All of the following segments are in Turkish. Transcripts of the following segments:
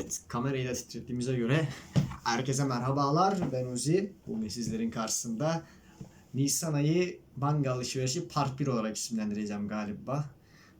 Evet, kamerayı da göre herkese merhabalar. Ben Uzi. Bugün sizlerin karşısında Nisan ayı manga alışverişi part 1 olarak isimlendireceğim galiba.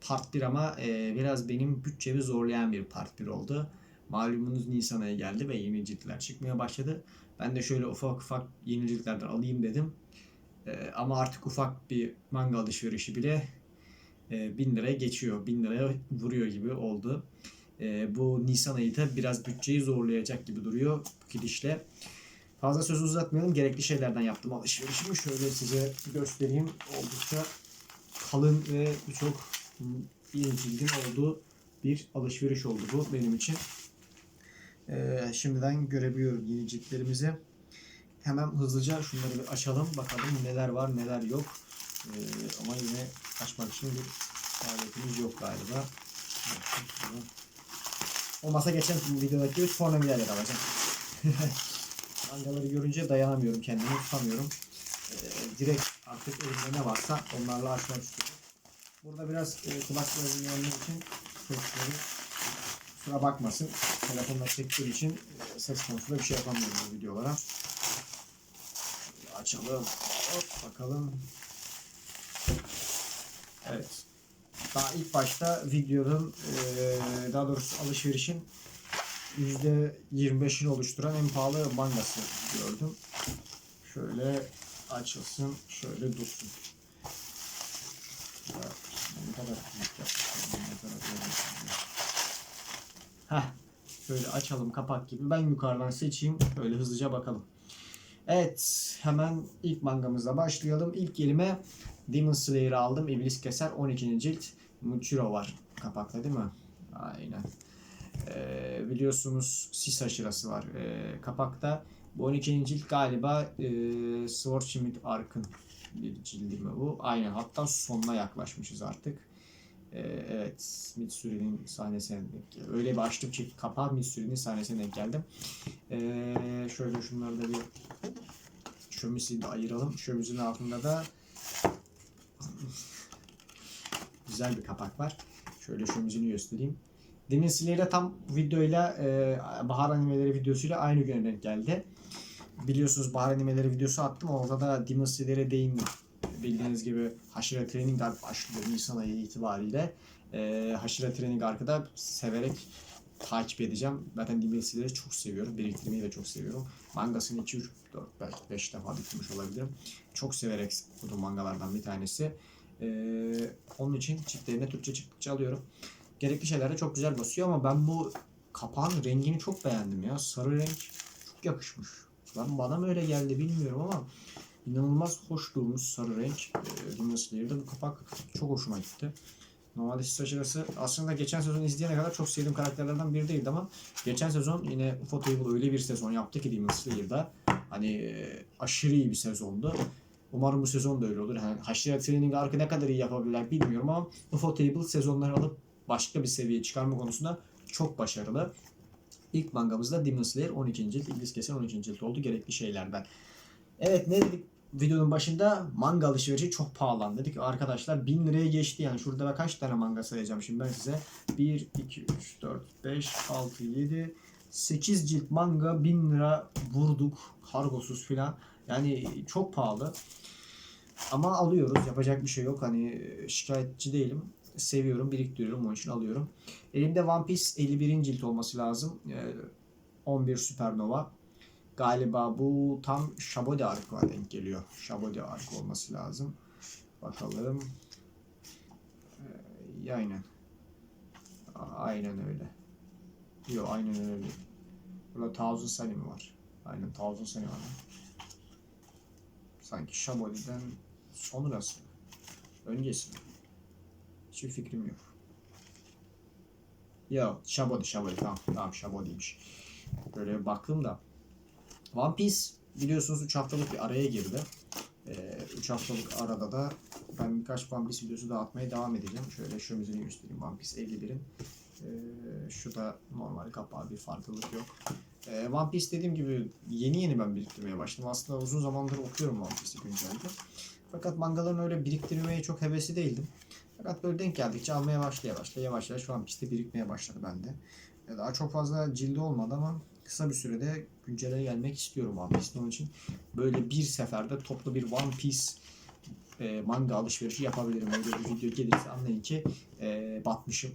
Part 1 ama e, biraz benim bütçemi zorlayan bir part 1 oldu. Malumunuz Nisan ayı geldi ve yeni ciltler çıkmaya başladı. Ben de şöyle ufak ufak yeni ciltlerden alayım dedim. E, ama artık ufak bir manga alışverişi bile e, 1000 liraya geçiyor. 1000 liraya vuruyor gibi oldu. E, bu Nisan ayı da biraz bütçeyi zorlayacak gibi duruyor bu gidişle. Fazla söz uzatmayalım. Gerekli şeylerden yaptım alışverişimi. Şöyle size göstereyim. Oldukça kalın ve çok iyi cildin olduğu bir alışveriş oldu bu benim için. E, şimdiden görebiliyorum yeni ciltlerimizi. Hemen hızlıca şunları bir açalım. Bakalım neler var neler yok. E, ama yine açmak için bir faaliyetimiz yok galiba. Olmasa geçen videodaki gibi tornavidalar alacağım. Mangaları görünce dayanamıyorum kendimi tutamıyorum. Ee, direkt artık elimde ne varsa onlarla açmak istiyorum. Burada biraz e, kulaklarımın yanı için sesleri kusura bakmasın. Telefonla çektiğim için e, ses konusunda bir şey yapamıyorum bu videolara. Açalım. Hop bakalım. Evet. Daha ilk başta videonun daha doğrusu alışverişin %25'ini oluşturan en pahalı mangası gördüm. Şöyle açılsın, şöyle dursun. Ne. Heh, şöyle açalım kapak gibi. Ben yukarıdan seçeyim, böyle hızlıca bakalım. Evet, hemen ilk mangamızla başlayalım. İlk elime Demon Slayer'ı aldım. İblis Keser 12. cilt. Muchiro var kapakta değil mi? Aynen. Ee, biliyorsunuz sis aşırası var ee, kapakta. Bu 12. cilt galiba e, Swordchimit Ark'ın bir cildi mi bu? Aynen. Hatta sonuna yaklaşmışız artık. Ee, evet. Mitsuri'nin sahnesine denk geldim. Öyle bir açtım ki kapağı Mitsuri'nin sahnesine denk geldim. Ee, şöyle şunları da bir şömisi de ayıralım. Şömizin altında da güzel bir kapak var. Şöyle şömizini göstereyim. Demon Slayer'e tam videoyla e, Bahar Animeleri videosuyla aynı güne denk geldi. Biliyorsunuz Bahar Animeleri videosu attım. Orada da Demon Slayer'e değindim. Bildiğiniz gibi Hashira Training Arc başlıyor Nisan ayı itibariyle. E, Hashira Training Arc'ı da severek takip edeceğim. Zaten Demon Slayer'ı çok seviyorum. Biriktirmeyi de çok seviyorum. Mangasını 2, 3, 4, belki 5 defa bitirmiş olabilirim. Çok severek okuduğum mangalardan bir tanesi. Ee, onun için çiftlerine Türkçe çıktıkça alıyorum. Gerekli şeyler de çok güzel basıyor ama ben bu kapağın rengini çok beğendim ya. Sarı renk çok yakışmış. Ben bana mı öyle geldi bilmiyorum ama inanılmaz hoş durmuş sarı renk. Slayer'da bu kapak çok hoşuma gitti. Normalde sis aşırısı aslında geçen sezon izleyene kadar çok sevdiğim karakterlerden biri değildi ama geçen sezon yine Ufotable öyle bir sezon yaptı ki Demon Slayer'da hani e, aşırı iyi bir sezondu. Umarım bu sezon da öyle olur. Yani Haşira Training Ark'ı ne kadar iyi yapabilirler bilmiyorum ama Ufotable sezonları alıp başka bir seviyeye çıkarma konusunda çok başarılı. İlk mangamızda Demon Slayer 12. cilt, İblis Keser 12. cilt oldu gerekli şeylerden. Evet ne dedik videonun başında manga alışverişi çok pahalandı. Dedik arkadaşlar 1000 liraya geçti yani şurada kaç tane manga sayacağım şimdi ben size. 1, 2, 3, 4, 5, 6, 7, 8 cilt manga 1000 lira vurduk kargosuz filan. Yani çok pahalı. Ama alıyoruz. Yapacak bir şey yok. Hani şikayetçi değilim. Seviyorum, biriktiriyorum. Onun için alıyorum. Elimde One Piece 51. cilt olması lazım. Ee, 11 Supernova. Galiba bu tam Shabode Ark'a denk geliyor. Shabode Ark olması lazım. Bakalım. Ee, aynen. Aynen öyle. Yok aynen öyle. Burada Thousand Sunny mi var? Aynen Thousand Sunny var. Sanki Shabode'den sonrası. Öncesi mi? Hiçbir fikrim yok. Yok Shabode Shabode tamam tamam Shabode'ymiş. Böyle baktım da. One Piece biliyorsunuz 3 haftalık bir araya girdi. 3 haftalık arada da ben birkaç One Piece videosu daha atmaya devam edeceğim. Şöyle şu müziğini göstereyim One Piece 51'in. Ee, şu da normal kapağı bir farklılık yok. Ee, One Piece dediğim gibi yeni yeni ben biriktirmeye başladım. Aslında uzun zamandır okuyorum One Piece'i güncelde. Fakat mangaların öyle biriktirmeye çok hevesli değildim. Fakat böyle denk geldikçe almaya başlaya başlaya yavaş yavaş One Piece'te birikmeye başladı bende. E, Daha çok fazla cildi olmadı ama kısa bir sürede güncele gelmek istiyorum One Piece'in onun için. Böyle bir seferde toplu bir One Piece e, manga alışverişi yapabilirim. Öyle bir video gelirse anlayın ki e, batmışım.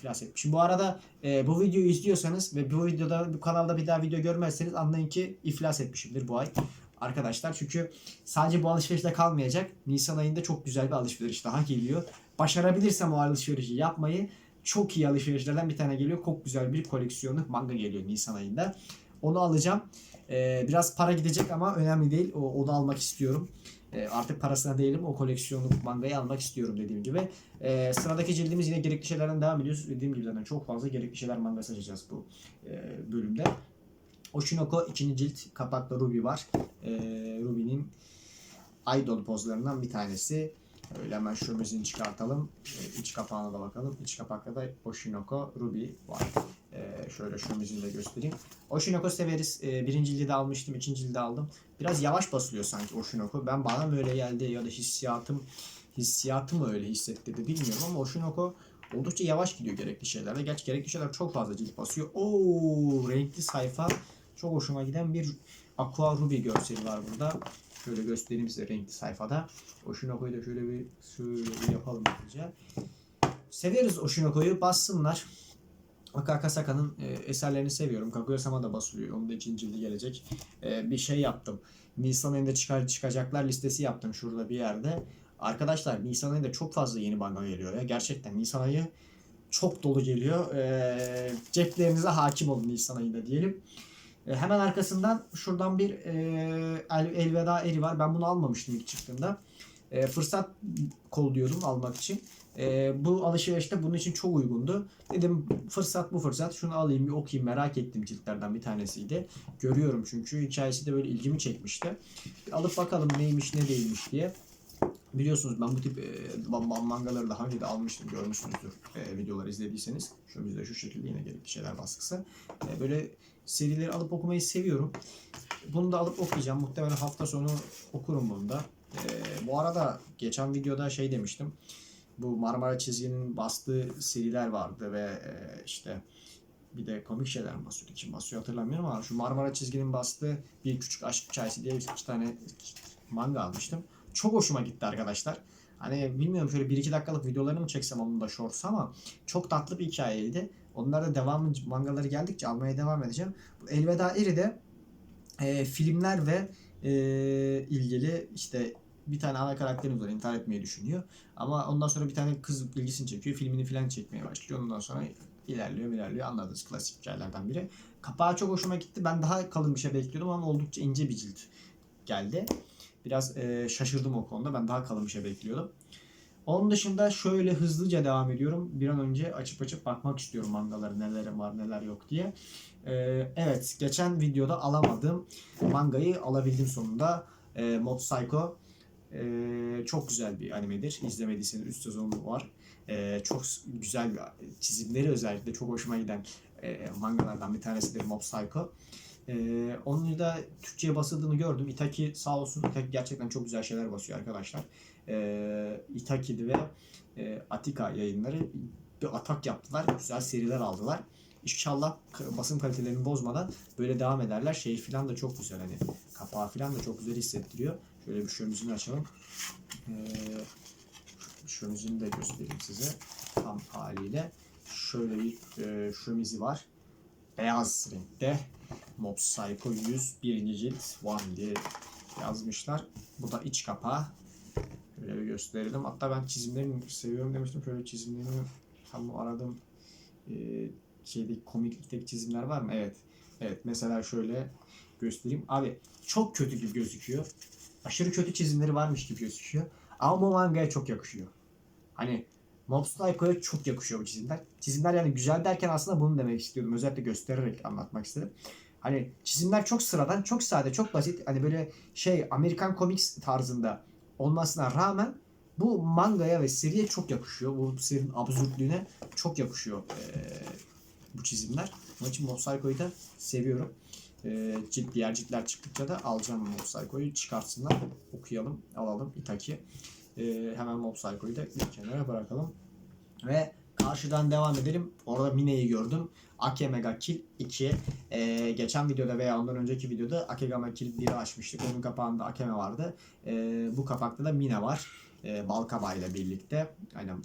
İflas etmişim. Bu arada e, bu videoyu izliyorsanız ve bu videoda bu kanalda bir daha video görmezseniz anlayın ki iflas etmişimdir bu ay. Arkadaşlar çünkü sadece bu alışverişte kalmayacak. Nisan ayında çok güzel bir alışveriş daha geliyor. Başarabilirsem o alışverişi yapmayı çok iyi alışverişlerden bir tane geliyor. Çok güzel bir koleksiyonluk manga geliyor Nisan ayında. Onu alacağım. Ee, biraz para gidecek ama önemli değil. O, onu almak istiyorum. Ee, artık parasına değilim. O koleksiyonluk mangayı almak istiyorum dediğim gibi. Ee, sıradaki cildimiz yine gerekli şeylerden devam ediyoruz. Dediğim gibi zaten çok fazla gerekli şeyler mangası açacağız bu e, bölümde. Oshinoko ikinci cilt kapakta Ruby var. Ee, Ruby'nin idol pozlarından bir tanesi. Öyle hemen şu müziğini çıkartalım. Ee, iç kapağına da bakalım. İç kapakta da Oshinoko Ruby var. Ee, şöyle şu müziğini de göstereyim. Oshinoko severiz. Ee, birinci cildi almıştım, ikinci cildi aldım. Biraz yavaş basılıyor sanki Oshinoko. Ben bana mı öyle geldi ya da hissiyatım hissiyatı mı öyle hissettirdi bilmiyorum ama Oshinoko oldukça yavaş gidiyor gerekli şeylerle. Gerçi gerekli şeyler çok fazla cilt basıyor. Oo, renkli sayfa. Çok hoşuma giden bir Aqua Ruby görseli var burada. Şöyle göstereyim size renkli sayfada. Oshinoko'yu da şöyle bir şöyle bir yapalım hızlıca. Severiz Oshinoko'yu. Bassınlar. Akaka Saka'nın e, eserlerini seviyorum. Kaguya-sama da basılıyor. Onun da ikinci cildi gelecek. E, bir şey yaptım. Nisan ayında çıkar, çıkacaklar listesi yaptım şurada bir yerde. Arkadaşlar Nisan ayında çok fazla yeni manga geliyor ya. Gerçekten Nisan ayı çok dolu geliyor. E, ceplerinize hakim olun Nisan ayında diyelim. E, hemen arkasından şuradan bir e, El- Elveda Eri var. Ben bunu almamıştım ilk çıktığında. E, fırsat kolluyordum almak için. E, bu alışverişte bunun için çok uygundu. Dedim fırsat bu fırsat. Şunu alayım bir okuyayım merak ettim ciltlerden bir tanesiydi. Görüyorum çünkü hikayesi de böyle ilgimi çekmişti. Bir alıp bakalım neymiş ne değilmiş diye. Biliyorsunuz ben bu tip e, ma- ma- mangaları daha önce de almıştım görmüşsünüzdür e, videoları izlediyseniz. Şu bizde şu şekilde yine gerekli şeyler baskısı. E, böyle serileri alıp okumayı seviyorum. Bunu da alıp okuyacağım. Muhtemelen hafta sonu okurum bunu da. E, bu arada geçen videoda şey demiştim. Bu Marmara çizginin bastığı seriler vardı ve e, işte bir de komik şeyler mi basıyordu? Kim basıyor hatırlamıyorum ama şu Marmara çizginin bastığı bir küçük aşk hikayesi diye iki tane manga almıştım. Çok hoşuma gitti arkadaşlar. Hani bilmiyorum şöyle 1-2 dakikalık videolarını mı çeksem onun da shorts ama çok tatlı bir hikayeydi. Onlar da devamı mangaları geldikçe almaya devam edeceğim. Bu Elveda Eri de e, filmler ve e, ilgili işte bir tane ana karakterimiz var intihar etmeyi düşünüyor. Ama ondan sonra bir tane kız ilgisini çekiyor. Filmini falan çekmeye başlıyor. Ondan sonra ilerliyor ilerliyor anladınız klasik hikayelerden biri. Kapağı çok hoşuma gitti. Ben daha kalın bir şey bekliyordum ama oldukça ince bir cilt geldi. Biraz e, şaşırdım o konuda. Ben daha kalın bir şey bekliyordum. Onun dışında şöyle hızlıca devam ediyorum. Bir an önce açıp açıp bakmak istiyorum mangaları neler var neler yok diye. E, evet geçen videoda alamadığım mangayı alabildim sonunda. E, Mob Psycho e, çok güzel bir animedir. İzlemediyseniz üst sezonu var. E, çok güzel çizimleri özellikle çok hoşuma giden e, mangalardan bir tanesidir Mob Psycho. Ee, onun da Türkçe'ye basıldığını gördüm. Itaki sağ olsun Itaki gerçekten çok güzel şeyler basıyor arkadaşlar. Ee, Itaki'di ve e, Atika yayınları bir atak yaptılar. Güzel seriler aldılar. İnşallah basım kalitelerini bozmadan böyle devam ederler. Şey filan da çok güzel hani kapağı filan da çok güzel hissettiriyor. Şöyle şömizini açalım. Ee, şömizini de göstereyim size tam haliyle. Şöyle bir e, şömizi var. Beyaz renkte. Mob Psycho 100 birinci cilt One diye yazmışlar. Bu da iç kapağı. Böyle bir gösterelim. Hatta ben çizimlerini seviyorum demiştim. Şöyle çizimlerini tam aradığım e, şeydeki komiklikteki çizimler var mı? Evet. Evet mesela şöyle göstereyim. Abi çok kötü gibi gözüküyor. Aşırı kötü çizimleri varmış gibi gözüküyor. Ama bu mangaya çok yakışıyor. Hani Mob Psycho'ya çok yakışıyor bu çizimler. Çizimler yani güzel derken aslında bunu demek istiyordum. Özellikle göstererek anlatmak istedim. Hani çizimler çok sıradan, çok sade, çok basit. Hani böyle şey Amerikan Comics tarzında olmasına rağmen bu mangaya ve seriye çok yakışıyor. Bu serinin absürtlüğüne çok yakışıyor eee, bu çizimler. Onun için Mob Psycho'yu da seviyorum. Eee cilt, diğer ciltler çıktıkça da alacağım Mob Psycho'yu. Çıkartsınlar, okuyalım, alalım. Itaki. Eee, hemen Mob Psycho'yu da bir kenara bırakalım. Ve karşıdan devam edelim. Orada Mine'yi gördüm. Ake Mega Kill 2. Ee, geçen videoda veya ondan önceki videoda Ake Mega Kill 1'i açmıştık. Onun kapağında Akeme vardı. Ee, bu kapakta da Mine var. Ee, Balkaba ile birlikte. Aynen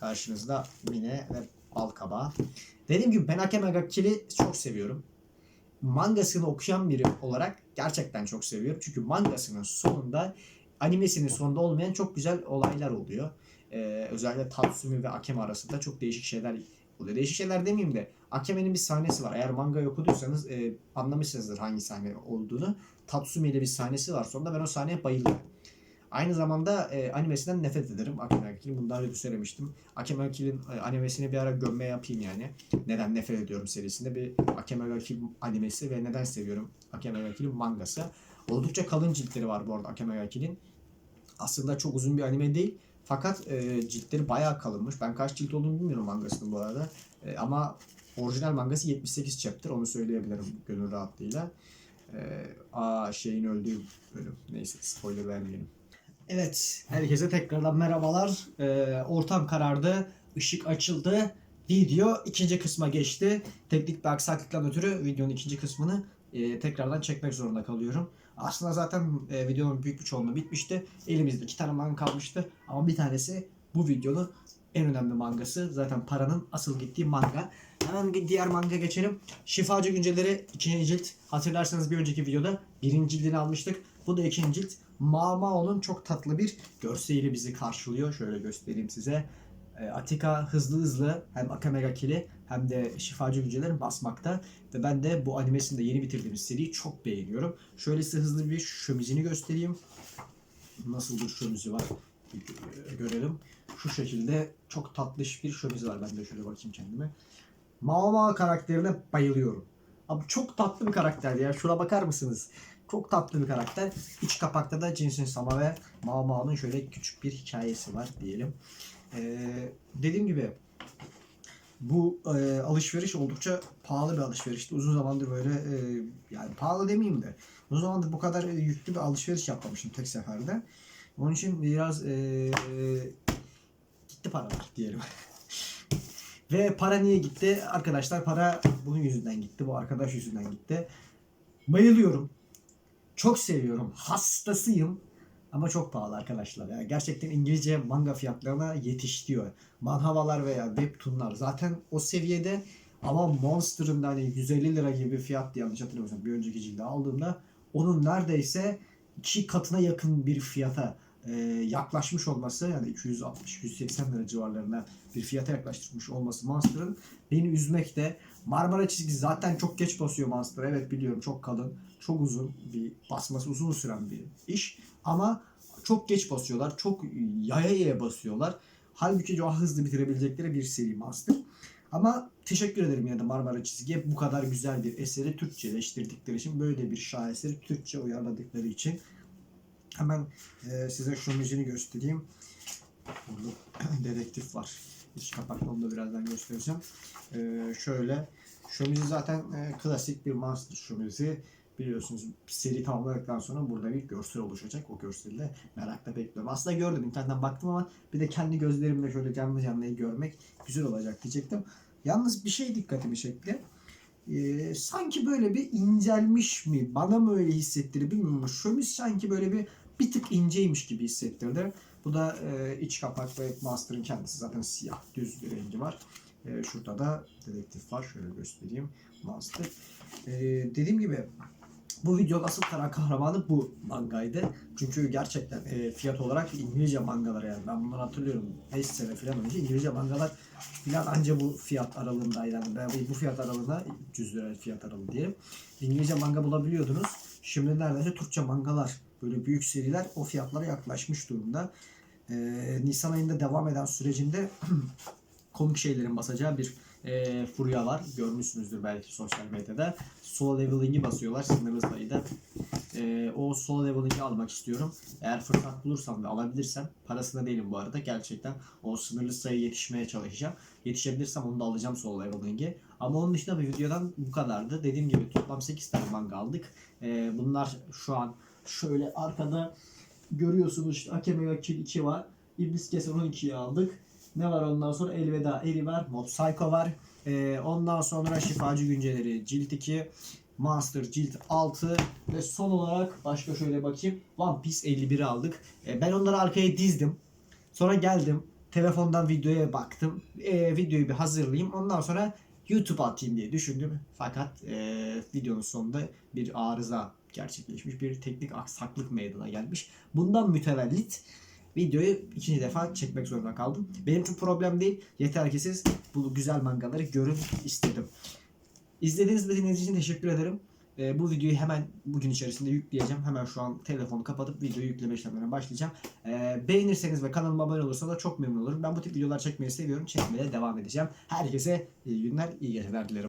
karşınızda Mine ve Balkaba. Dediğim gibi ben Ake Mega Kill'i çok seviyorum. Mangasını okuyan biri olarak gerçekten çok seviyorum. Çünkü mangasının sonunda animesinin sonunda olmayan çok güzel olaylar oluyor. Ee, özellikle Tatsumi ve Akeme arasında çok değişik şeyler oluyor. Değişik şeyler demeyeyim de Akeme'nin bir sahnesi var. Eğer mangayı okuduysanız e, anlamışsınızdır hangi sahne olduğunu. Tatsumi ile bir sahnesi var. Sonunda ben o sahneye bayılıyorum. Aynı zamanda e, animesinden nefret ederim. Akeme Akil'in bunu daha önce söylemiştim. Akeme Akil'in e, animesini bir ara gömme yapayım yani. Neden nefret ediyorum serisinde bir Akeme Akil animesi ve neden seviyorum Akeme Akil'in mangası. Oldukça kalın ciltleri var bu arada Akeme Akil'in. Aslında çok uzun bir anime değil. Fakat e, ciltleri bayağı kalınmış. Ben kaç cilt olduğunu bilmiyorum mangasının bu arada. E, ama orijinal mangası 78 chapter onu söyleyebilirim gönül rahatlığıyla. E, aa şeyin öldüğü bölüm. Neyse spoiler vermeyelim. Evet, herkese tekrardan merhabalar. Ee, ortam karardı, ışık açıldı. Video ikinci kısma geçti. Teknik bir aksaklıktan ötürü videonun ikinci kısmını e, tekrardan çekmek zorunda kalıyorum. Aslında zaten e, videonun büyük bir çoğunluğu bitmişti. Elimizde iki tane manga kalmıştı. Ama bir tanesi bu videonun en önemli mangası. Zaten paranın asıl gittiği manga. Hemen bir diğer manga geçelim. Şifacı Günceleri ikinci cilt. Hatırlarsanız bir önceki videoda birinci cildini almıştık. Bu da ikinci cilt. Mamao'nun çok tatlı bir görseliyle bizi karşılıyor. Şöyle göstereyim size. E, Atika hızlı hızlı hem Akame Kill'i hem de Şifacı Güceleri basmakta. Ve ben de bu animesini de yeni bitirdiğimiz seriyi çok beğeniyorum. Şöyle size hızlı bir şömizini göstereyim. Nasıl bir şömizi var görelim. Şu şekilde çok tatlış bir şömizi var. Ben de şöyle bakayım kendime. Mama karakterine bayılıyorum. Abi çok tatlı bir karakter ya. Şuna bakar mısınız? Çok tatlı bir karakter. İç kapakta da Jinsun Sama ve Mao Mao'nun şöyle küçük bir hikayesi var diyelim. Ee, dediğim gibi bu e, alışveriş oldukça pahalı bir alışverişti. Uzun zamandır böyle e, yani pahalı demeyeyim de uzun zamandır bu kadar e, yüklü bir alışveriş yapmamıştım tek seferde. Onun için biraz e, gitti paralar diyelim. Ve para niye gitti? Arkadaşlar para bunun yüzünden gitti. Bu arkadaş yüzünden gitti. Bayılıyorum. Çok seviyorum. Hastasıyım. Ama çok pahalı arkadaşlar. Ya. Gerçekten İngilizce manga fiyatlarına yetişiyor. Manhavalar veya webtoonlar zaten o seviyede ama Monster'ın da hani 150 lira gibi bir fiyattı yanlış hatırlamıyorsam bir önceki cilde aldığımda onun neredeyse iki katına yakın bir fiyata e, yaklaşmış olması yani 260-180 lira civarlarına bir fiyata yaklaştırmış olması Monster'ın beni üzmekte. Marmara çizgi zaten çok geç basıyor Monster. Evet biliyorum çok kalın, çok uzun bir basması uzun süren bir iş. Ama çok geç basıyorlar, çok yaya yaya basıyorlar. Halbuki daha hızlı bitirebilecekleri bir seri Monster. Ama teşekkür ederim yine de Marmara Çizgi'ye bu kadar güzel bir eseri Türkçeleştirdikleri için, böyle bir şaheseri Türkçe uyarladıkları için. Hemen e, size şu müziğini göstereyim. Burada dedektif var. İç kapaklı onu da birazdan göstereceğim. E, şöyle. Şömizi zaten e, klasik bir monster şömizi. Biliyorsunuz seri tamamladıktan sonra burada bir görsel oluşacak. O görseli de merakla bekliyorum. Aslında gördüm internetten baktım ama bir de kendi gözlerimle şöyle canlı canlı görmek güzel olacak diyecektim. Yalnız bir şey dikkatimi çekti. Ee, sanki böyle bir incelmiş mi? Bana mı öyle hissettirdi bilmiyorum şömiz sanki böyle bir bir tık inceymiş gibi hissettirdi. Bu da e, iç kapak ve Master'ın kendisi zaten siyah düz bir rengi var. E, şurada da dedektif var. Şöyle göstereyim. Master. E, dediğim gibi bu videonun asıl kara kahramanı bu mangaydı. Çünkü gerçekten e, fiyat olarak İngilizce mangalar yani. Ben bunları hatırlıyorum. 5 sene falan önce İngilizce mangalar filan anca bu fiyat aralığındaydı. Yani ben bu fiyat aralığında 300 lira fiyat aralığı diyelim. İngilizce manga bulabiliyordunuz. Şimdi neredeyse Türkçe mangalar böyle büyük seriler o fiyatlara yaklaşmış durumda. Ee, Nisan ayında devam eden sürecinde komik şeylerin basacağı bir e, furya. Görmüşsünüzdür belki sosyal medyada. Solo leveling'i basıyorlar sınırlı sayıda. E, o solo leveling'i almak istiyorum. Eğer fırsat bulursam ve alabilirsem parasında değilim bu arada. Gerçekten o sınırlı sayıya yetişmeye çalışacağım. Yetişebilirsem onu da alacağım solo leveling'i. Ama onun dışında bir videodan bu kadardı. Dediğim gibi toplam 8 tane manga aldık. E, bunlar şu an şöyle arkada görüyorsunuz işte Akeme ve Kill 2 var. İblis Keser 12'yi aldık. Ne var ondan sonra Elveda Eri var. Mob Psycho var. Ee, ondan sonra Şifacı Günceleri Cilt 2. Master Cilt 6 ve son olarak başka şöyle bakayım One Piece 51'i aldık. Ee, ben onları arkaya dizdim. Sonra geldim telefondan videoya baktım. Ee, videoyu bir hazırlayayım. Ondan sonra YouTube atayım diye düşündüm. Fakat e, videonun sonunda bir arıza gerçekleşmiş. Bir teknik aksaklık meydana gelmiş. Bundan mütevellit videoyu ikinci defa çekmek zorunda kaldım. Benim için problem değil. Yeter ki siz bu güzel mangaları görün istedim. İzlediğiniz ve dinlediğiniz için teşekkür ederim. Ee, bu videoyu hemen bugün içerisinde yükleyeceğim. Hemen şu an telefonu kapatıp videoyu yükleme işlemlerine başlayacağım. Ee, beğenirseniz ve kanalıma abone olursanız da çok memnun olurum. Ben bu tip videolar çekmeyi seviyorum. Çekmeye devam edeceğim. Herkese iyi günler, iyi geceler dilerim.